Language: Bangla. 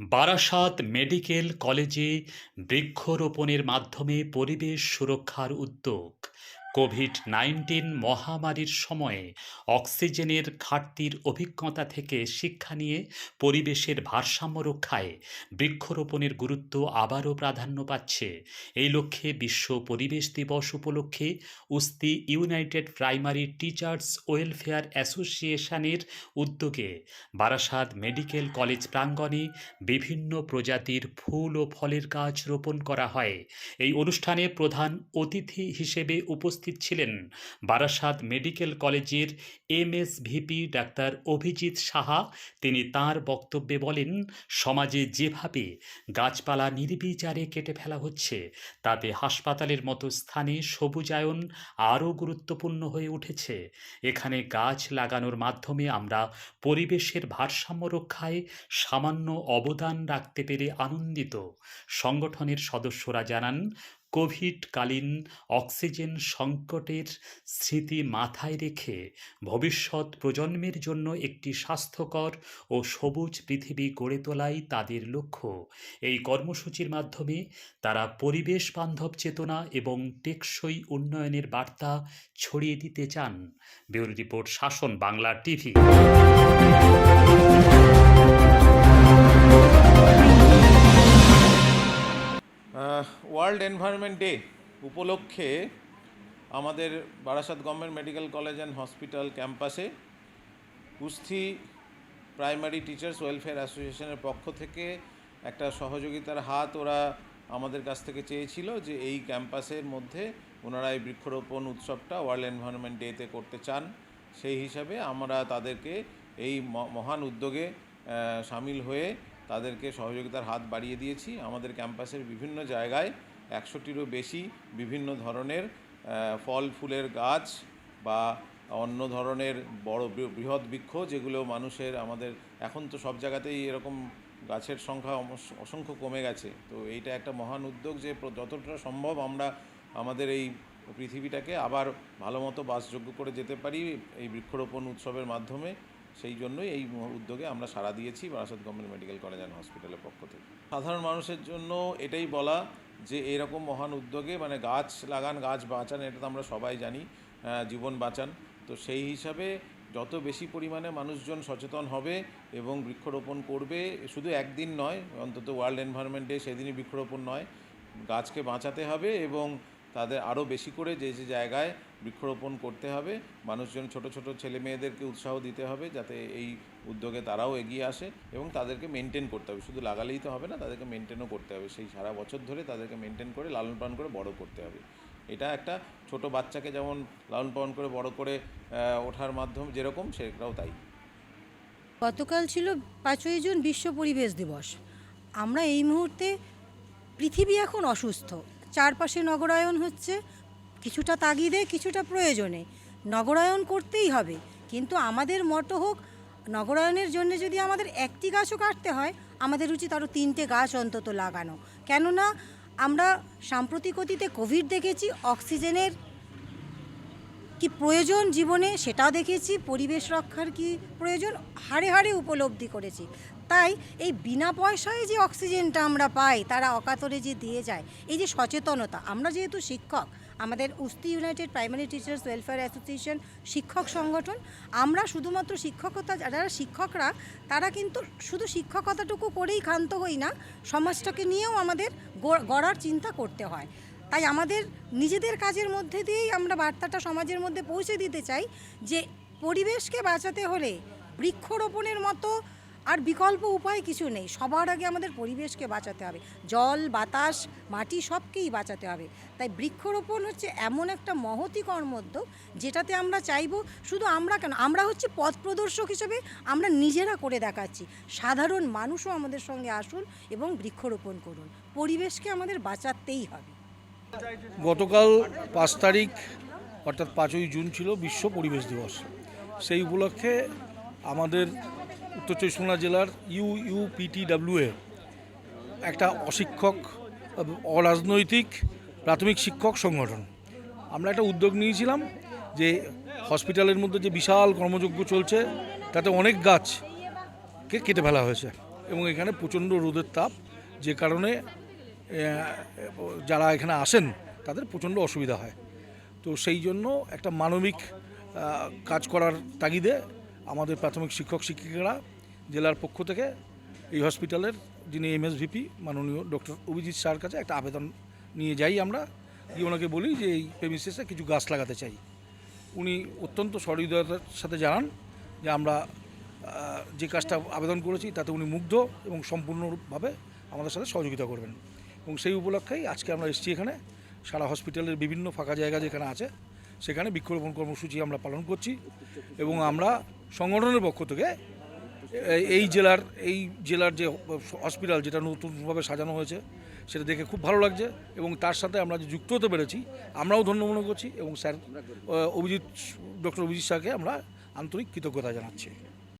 বারাসাত মেডিকেল কলেজে বৃক্ষরোপণের মাধ্যমে পরিবেশ সুরক্ষার উদ্যোগ। কোভিড নাইন্টিন মহামারীর সময়ে অক্সিজেনের ঘাটতির অভিজ্ঞতা থেকে শিক্ষা নিয়ে পরিবেশের ভারসাম্য রক্ষায় বৃক্ষরোপণের গুরুত্ব আবারও প্রাধান্য পাচ্ছে। এই লক্ষ্যে বিশ্ব পরিবেশ দিবস উপলক্ষে Usthi united primary teachers welfare অ্যাসোসিয়েশনের উদ্যোগে বারাসাত মেডিকেল কলেজ প্রাঙ্গণে বিভিন্ন প্রজাতির ফুল ও ফলের গাছ রোপণ করা হয়। এই অনুষ্ঠানে প্রধান অতিথি হিসেবে উপস্থিত ছিলেন বারাসাত মেডিকেল কলেজের এমএসভিপি ডাক্তার অভিজিৎ সাহা। তিনি তার বক্তব্যে বলেন, সমাজে যেভাবে গাছপালা নির্বিচারে কেটে ফেলা হচ্ছে, তাতে হাসপাতালের মতো স্থানে সবুজায়ন আরও গুরুত্বপূর্ণ হয়ে উঠেছে। এখানে গাছ লাগানোর মাধ্যমে আমরা পরিবেশের ভারসাম্য রক্ষায় সামান্য অবদান রাখতে পেরে আনন্দিত। সংগঠনের সদস্যরা জানান কোভিডকালীন অক্সিজেন সংকটের স্মৃতি মাথায় রেখে ভবিষ্যৎ প্রজন্মের জন্য একটি স্বাস্থ্যকর ও সবুজ পৃথিবী গড়ে তোলাই তাদের লক্ষ্য। এই কর্মসূচির মাধ্যমে তারা পরিবেশ বান্ধব চেতনা এবং টেকসই উন্নয়নের বার্তা ছড়িয়ে দিতে চান। Bureau report, Shasan Bangla TV. World environment day উপলক্ষে আমাদের Barasat government medical college and hospital ক্যাম্পাসে কুস্থি প্রাইমারি টিচার্স ওয়েলফেয়ার অ্যাসোসিয়েশনের পক্ষ থেকে একটা সহযোগিতার হাত ওরা আমাদের কাছ থেকে চেয়েছিল যে এই ক্যাম্পাসের মধ্যে ওনারা এই বৃক্ষরোপণ উৎসবটা ওয়ার্ল্ড এনভায়রনমেন্ট ডেতে করতে চান। সেই হিসাবে আমরা তাদেরকে এই মহান উদ্যোগে সামিল হয়ে তাদেরকে সহযোগিতার হাত বাড়িয়ে দিয়েছি। আমাদের ক্যাম্পাসের বিভিন্ন জায়গায় একশোটিরও বেশি বিভিন্ন ধরনের ফল, ফুলের গাছ বা অন্য ধরনের বড় বৃহৎ বৃক্ষ যেগুলো মানুষের আমাদের, এখন তো সব জায়গাতেই এরকম গাছের সংখ্যা অসংখ্য কমে গেছে। তো এইটা একটা মহান উদ্যোগ যে যতটা সম্ভব আমরা আমাদের এই পৃথিবীটাকে আবার ভালো মতো বাসযোগ্য করে যেতে পারি এই বৃক্ষরোপণ উৎসবের মাধ্যমে। সেই জন্যই এই উদ্যোগে আমরা সাড়া দিয়েছি Barasat government medical college and হসপিটালের পক্ষ থেকে। সাধারণ মানুষের জন্য এটাই বলা যে এরকম মহান উদ্যোগে মানে গাছ লাগান, গাছ বাঁচান, এটা তো আমরা সবাই জানি জীবন বাঁচান। তো সেই হিসাবে যত বেশি পরিমাণে মানুষজন সচেতন হবে এবং বৃক্ষরোপণ করবে, শুধু একদিন নয়, অন্তত ওয়ার্ল্ড এনভায়রনমেন্ট ডে সেদিনই বৃক্ষরোপণ নয়, গাছকে বাঁচাতে হবে এবং তাদের আরও বেশি করে যে যে জায়গায় বৃক্ষরোপণ করতে হবে, মানুষজন, ছোট ছোট ছেলে মেয়েদেরকে উৎসাহ দিতে হবে যাতে এই উদ্যোগে তারাও এগিয়ে আসে এবং তাদেরকে মেনটেন করতে হবে। শুধু লাগালেই তো হবে না, তাদেরকে মেনটেনও করতে হবে। সেই সারা বছর ধরে তাদেরকে মেনটেন করে লালন পালন করে বড় করতে হবে। এটা একটা ছোট বাচ্চাকে যেমন লালন পালন করে বড় করে ওঠার মাধ্যম যেরকম, সেটাও তাই। গতকাল ছিল পাঁচই জুন বিশ্ব পরিবেশ দিবস। আমরা এই মুহূর্তে পৃথিবী এখন অসুস্থ। চারপাশে নগরায়ন হচ্ছে। কিছুটা তাগিদে, কিছুটা প্রয়োজনে। নগরায়ন করতেই হবে। কিন্তু আমাদের মতো হোক নগরায়নের জন্য যদি আমাদের একটি গাছও কাটতে হয়, আমাদের উচিত আরও তিনটে গাছ অন্তত লাগানো। কেননা, আমরা সাম্প্রতিক অতীতে কোভিড দেখেছি, অক্সিজেনের কি প্রয়োজন জীবনে সেটাও দেখেছি, পরিবেশ রক্ষার কি প্রয়োজন হাড়ে হাড়ে উপলব্ধি করেছি। তাই এই বিনা পয়সায় যে অক্সিজেনটা আমরা পাই, তারা অকাতরে যে দিয়ে যায়, এই যে সচেতনতা, আমরা যেহেতু শিক্ষক আমাদের Usthi united primary teachers welfare association শিক্ষক সংগঠন। আমরা শুধুমাত্র শিক্ষকতা, যারা শিক্ষকরা, তারা কিন্তু শুধু শিক্ষকতাটুকু করেই ক্ষান্ত হই না, সমাজটাকে নিয়েও আমাদের গড়ার চিন্তা করতে হয়। তাই আমাদের নিজেদের কাজের মধ্যে দিয়েই আমরা বার্তাটা সমাজের মধ্যে পৌঁছে দিতে চাই যে পরিবেশকে বাঁচাতে হলে বৃক্ষরোপণের মতো আর বিকল্প উপায় কিছু নেই। সবার আগে আমাদের পরিবেশকে বাঁচাতে হবে। জল, বাতাস, মাটি সবকেই বাঁচাতে হবে। তাই বৃক্ষরোপণ হচ্ছে এমন একটা মহতি কর্মোদ্যোগ যেটাতে আমরা চাইব শুধু আমরা কেন? আমরা হচ্ছে পথ প্রদর্শক হিসেবে আমরা নিজেরা করে দেখাচ্ছি। সাধারণ মানুষও আমাদের সঙ্গে আসুন এবং বৃক্ষরোপণ করুন। পরিবেশকে আমাদের বাঁচাতেই হবে। গতকাল পাঁচ তারিখ, অর্থাৎ পাঁচই জুন ছিল, বিশ্ব পরিবেশ দিবস। সেই উপলক্ষে আমাদের উত্তর চব্বিশ পরগনা জেলার ইউ ইউপিটিডাব্লিউ এ। একটা অশিক্ষক, অরাজনৈতিক প্রাথমিক শিক্ষক সংগঠন। আমরা একটা উদ্যোগ নিয়েছিলাম যে হসপিটালের মধ্যে যে বিশাল কর্মযজ্ঞ চলছে, তাতে অনেক গাছকে কেটে ফেলা হয়েছে এবং এখানে প্রচণ্ড রোদের তাপ, যে কারণে যারা এখানে আসেন, তাদের প্রচণ্ড অসুবিধা হয়। তো সেই জন্য একটা মানবিক কাজ করার তাগিদে আমাদের প্রাথমিক শিক্ষক শিক্ষিকারা জেলার পক্ষ থেকে এই হসপিটালের যিনি এমএসভিপি মাননীয় ডক্টর অভিজিৎ স্যার কাছে একটা আবেদন নিয়ে যাই আমরা। গিয়ে ওনাকে বলি যে এই প্রেমিসেসে কিছু গাছ লাগাতে চাই। উনি অত্যন্ত সহৃদয়তার সাথে জানান যে আমরা যে কাজটা আবেদন করেছি তাতে উনি মুগ্ধ এবং সম্পূর্ণভাবে আমাদের সাথে সহযোগিতা করবেন। এবং সেই উপলক্ষেই আজকে আমরা এসেছি এখানে। সারা হসপিটালের বিভিন্ন ফাঁকা জায়গা যেখানে আছে সেখানে বৃক্ষরোপণ কর্মসূচি আমরা পালন করছি এবং আমরা সংগঠনের পক্ষ থেকে এই- জেলার এই জেলার যে হসপিটাল যেটা নতুনভাবে সাজানো হয়েছে, সেটা দেখে খুব ভালো লাগছে এবং তার সাথে আমরা যে যুক্ত হতে পেরেছি, আমরাও ধন্য মনে করছি এবং স্যার অভিজিৎ, ডক্টর অভিজিৎ শাহকে আমরা আন্তরিক কৃতজ্ঞতা জানাচ্ছি।